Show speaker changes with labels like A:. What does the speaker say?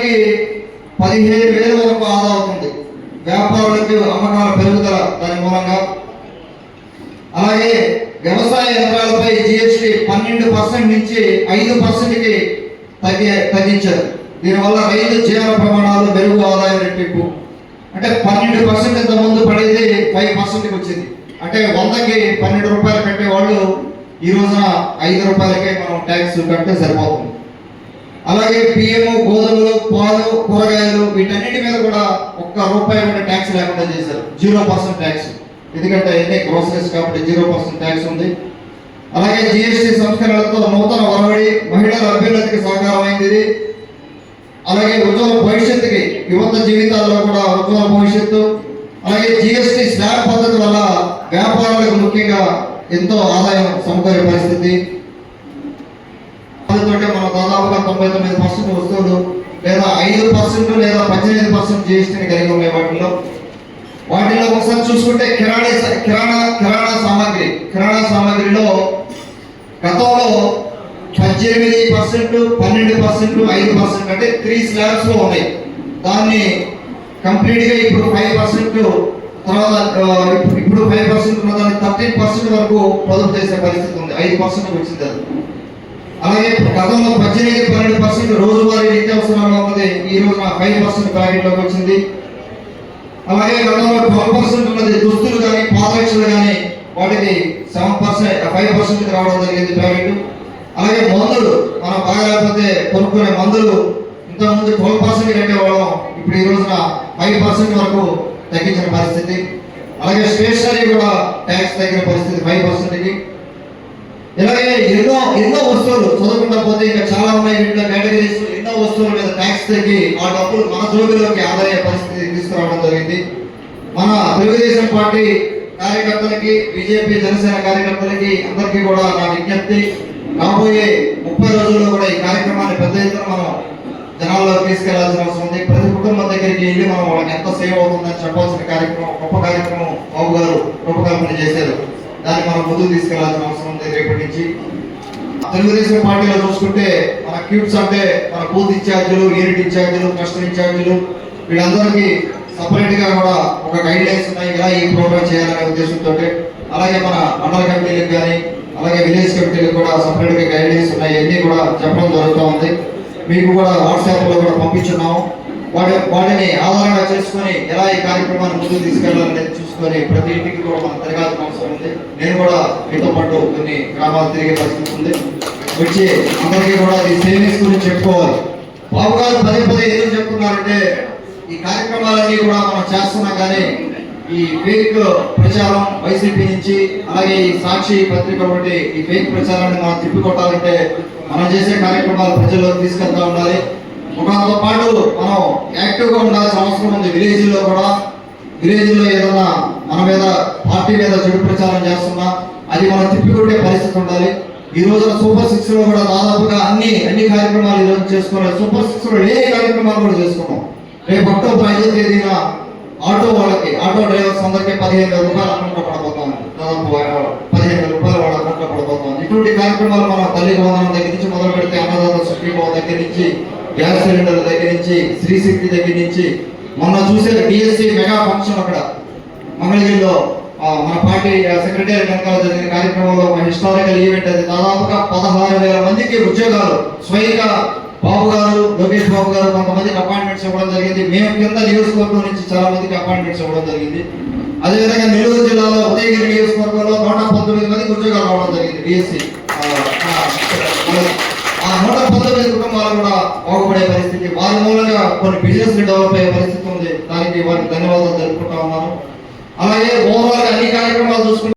A: సంవత్సరానికి పదిహేను వేల వరకు ఆదా అవుతుంది. వ్యాపారులకు అమ్మకాల పెరుగుదల దాని మూలంగా. అలాగే వ్యవసాయ యంత్రాలపై జిఎస్టి పన్నెండు పర్సెంట్ నుంచి ఐదు పర్సెంట్కి తగ్గి తగ్గించారు. దీనివల్ల రైతు జీవన ప్రమాణాలు మెరుగు ఆదాయం రెట్టింపు అంటే పన్నెండు పర్సెంట్ ఇంత ముందు పడేది ఫైవ్ పర్సెంట్కి వచ్చింది. అంటే వందకి పన్నెండు రూపాయలు కట్టే వాళ్ళు ఈ రోజున ఐదు రూపాయలకే మనం ట్యాక్స్ కడితే సరిపోతుంది. అలాగే బియ్యము గోధుమలు పాలు కూరగాయలు వీటన్నిటి మీద కూడా ఒక్క రూపాయి కూడా ట్యాక్స్ లేకుండా చేశారు. జీరో పర్సెంట్ ట్యాక్స్ ఎందుకంటే అన్ని గ్రోసరీస్ కాబట్టి జీరో పర్సెంట్ ట్యాక్స్ ఉంది. అలాగే జిఎస్టి సంస్కరణలతో నూతన ఒరవడి మహిళల అభ్యున్నతికి సహకారమైంది అలాగే ఉజ్వల భవిష్యత్తుకి యువత జీవితాల్లో కూడా ఉజ్వల భవిష్యత్తు. అలాగే జిఎస్టి స్లాబ్ పద్ధతి వల్ల వ్యాపారాలకు ముఖ్యంగా ఎంతో ఆదాయం సమకూరే పరిస్థితి. మన దాదాపుగా తొంభై తొమ్మిది పర్సెంట్ వస్తువులు లేదా ఐదు పర్సెంట్ లేదా పద్దెనిమిది పర్సెంట్ జిఎస్టీని కలిగి ఉన్నాయి వాటిలో వాటిలో ఒకసారి చూసుకుంటే కిరాణా కిరాణా కిరాణా సామాగ్రి కిరాణా సామాగ్రిలో గతంలో పద్దెనిమిది పర్సెంట్ పన్నెండు పర్సెంట్ ఐదు పర్సెంట్ అంటే త్రీ స్లాబ్స్లో ఉన్నాయి. దాన్ని కంప్లీట్గా ఇప్పుడు ఫైవ్ పర్సెంట్ తర్వాత ఇప్పుడు- ఇప్పుడు ఫైవ్ పర్సెంట్ ఉన్న దాన్ని థర్టీన్ పర్సెంట్ వరకు పొదుపు చేసే పరిస్థితి ఉంది. ఐదు పర్సెంట్ వచ్చింది అది. అలాగే గతంలో పద్దెనిమిది పన్నెండు పర్సెంట్ రోజువారీ నిత్యావసరాలు ఉన్నది. ఈ రోజున ఫైవ్ పర్సెంట్ ప్యాకెట్లోకి వచ్చింది. అలాగే గతంలో ట్వెల్వ్ పర్సెంట్ ఉన్నది దుస్తులు కానీ పాదరక్షలు కానీ వాటికి సెవెన్ పర్సెంట్ ఫైవ్ పర్సెంట్ రావడం జరిగింది ప్యాకెట్ అలాగే మందులు మనం బాగాలేకపోతే కొనుక్కునే మందులు ఇంతకుముందు ట్వెల్వ్ పర్సెంట్ కట్టేవాళ్ళం ఇప్పుడు ఈ రోజున ఫైవ్ పర్సెంట్ వరకు తగ్గించిన పరిస్థితి. అలాగే స్టేషనరీ కూడా ట్యాక్స్ తగ్గిన పరిస్థితి ఫైవ్ పర్సెంట్కి. ఇలాగే ఎన్నో ఎన్నో వస్తువులు చదవకుండా పోతే ఇంకా చాలా ఉన్నాయి వీటిలో కేటగిరీస్ ఎన్నో వస్తువుల మీద ట్యాక్స్ తగ్గి ఆ డబ్బులు మన జోబిలోకి ఆదాయ పరిస్థితి తీసుకురావడం జరిగింది. మన తెలుగుదేశం పార్టీ కార్యకర్తలకి బీజేపీ జనసేన కార్యకర్తలకి అందరికీ కూడా నా విజ్ఞప్తి రాబోయే ముప్పై రోజుల్లో కూడా ఈ కార్యక్రమాన్ని పెద్ద ఎత్తున మనం జనాల్లో తీసుకెళ్ళాల్సిన అవసరం ఉంది. ప్రతి కుటుంబం దగ్గరికి వెళ్ళి మనం వాళ్ళకి ఎంత సేవ అవుతుందని చెప్పాల్సిన కార్యక్రమం గొప్ప కార్యక్రమం బాబు గారు రూపకల్పన చేశారు. దాన్ని మనం ముందుకు తీసుకెళ్ళాల్సిన అవసరం ఉంది రేపటి నుంచి. తెలుగుదేశం పార్టీలో చూసుకుంటే మన క్యూబ్స్ అంటే మన బూత్ ఇన్ఛార్జీలు యూనిట్ ఇన్ఛార్జీలు ట్రస్ట్ ఇన్ఛార్జీలు వీళ్ళందరికీ సపరేట్గా కూడా ఒక గైడ్ లైన్స్ ఉన్నాయి ఇలా ఈ ప్రోగ్రామ్ చేయాలనే ఉద్దేశంతో. అలాగే మన మండల కమిటీలకు కానీ అలాగే విలేజ్ కమిటీలకు కూడా సపరేట్గా గైడ్ లైన్స్ ఉన్నాయి. అన్ని కూడా చెప్పడం జరుగుతూ ఉంది. మీకు కూడా వాట్సాప్లో కూడా పంపించున్నాము వాడి వాడిని ఆధారంగా చేసుకొని ఎలా ఈ కార్యక్రమాన్ని ముందుకు తీసుకెళ్ళాలనేది చూసుకొని ప్రతి ఇంటికి కూడా మనం తిరగాల్సిన అవసరం ఉంది. నేను కూడా మీతో పాటు కొన్ని గ్రామాలు తిరిగే పరిస్థితి ఉంది. వచ్చి అందరికీ కూడా ఈ సేవింగ్స్ గురించి చెప్పుకోవాలి. బాబు గారు పదే పదే ఎందుకు చెప్తున్నారంటే ఈ కార్యక్రమాలన్నీ కూడా మనం చేస్తున్నాం కానీ ఈ ఫేక్ ప్రచారం వైసీపీ నుంచి అలాగే ఈ సాక్షి పత్రిక ఒకటి ఈ ఫేక్ ప్రచారాన్ని మనం తిప్పికొట్టాలంటే మనం చేసే కార్యక్రమాలు ప్రజల్లో తీసుకెళ్తా ఉండాలి. ఒకతో పాటు మనం యాక్టివ్గా ఉండాల్సిన అవసరం ఉంది. విలేజ్లో కూడా. విలేజ్లో ఏదైనా మన మీద పార్టీ మీద చెడు ప్రచారం చేస్తున్నా అది మనం తిప్పికొట్టే పరిస్థితి ఉండాలి. ఈ రోజున సూపర్ సిక్స్లో కూడా దాదాపుగా అన్ని అన్ని కార్యక్రమాలు ఈ రోజు చేసుకోవాలి సూపర్ సిక్స్లో ఏ కార్యక్రమాలు కూడా చేసుకున్నాం. రేపు అక్టోబర్ ఐదో తేదీన ఆటో వాళ్ళకి ఆటో డ్రైవర్స్ అందరికీ పదిహేను వేల రూపాయలు అకౌంట్లో పడబోతాం దాదాపు పదిహేను వేల రూపాయలు వాళ్ళ అకౌంట్లో పడబోతాం ఇటువంటి కార్యక్రమాలు మనం తల్లి భవనం దగ్గర నుంచి మొదలు పెడితే అన్నదాత సుఖీభావం దగ్గర నుంచి గ్యాస్ సిలిండర్ దగ్గర నుంచి శ్రీ శక్తి దగ్గర నుంచి మొన్న చూసే డిఎస్సి మెగా ఫంక్షన్ అక్కడ. మంగళగిరిలో మన పార్టీ సెక్రటరీ వెనకాల జరిగిన కార్యక్రమంలో ఒక హిస్టారికల్ ఈవెంట్ అది. దాదాపుగా పదహారు వేల మందికి ఉద్యోగాలు. స్వయంగా బాబు గారు లోకేష్ బాబు గారు కొంతమందికి అపాయింట్మెంట్స్ ఇవ్వడం జరిగింది. మేము కింద నియోజకవర్గం నుంచి చాలా మందికి అపాయింట్మెంట్స్ ఇవ్వడం జరిగింది. అదేవిధంగా నెల్లూరు జిల్లాలో ఉదయగిరి నియోజకవర్గంలో నూట పంతొమ్మిది మందికి ఉద్యోగాలు రావడం జరిగింది బిఎస్సి ఆ నూట పంతొమ్మిది కుటుంబాలు కూడా పడే పరిస్థితి వారి మూలంగా కొన్ని బిజినెస్ డెవలప్ అయ్యే పరిస్థితి ఉంది. దానికి వారికి ధన్యవాదాలు తెలుపుకుంటా ఉన్నాను. అలాగే ఓవరాల్ అన్ని కార్యక్రమాలు చూసుకుంటే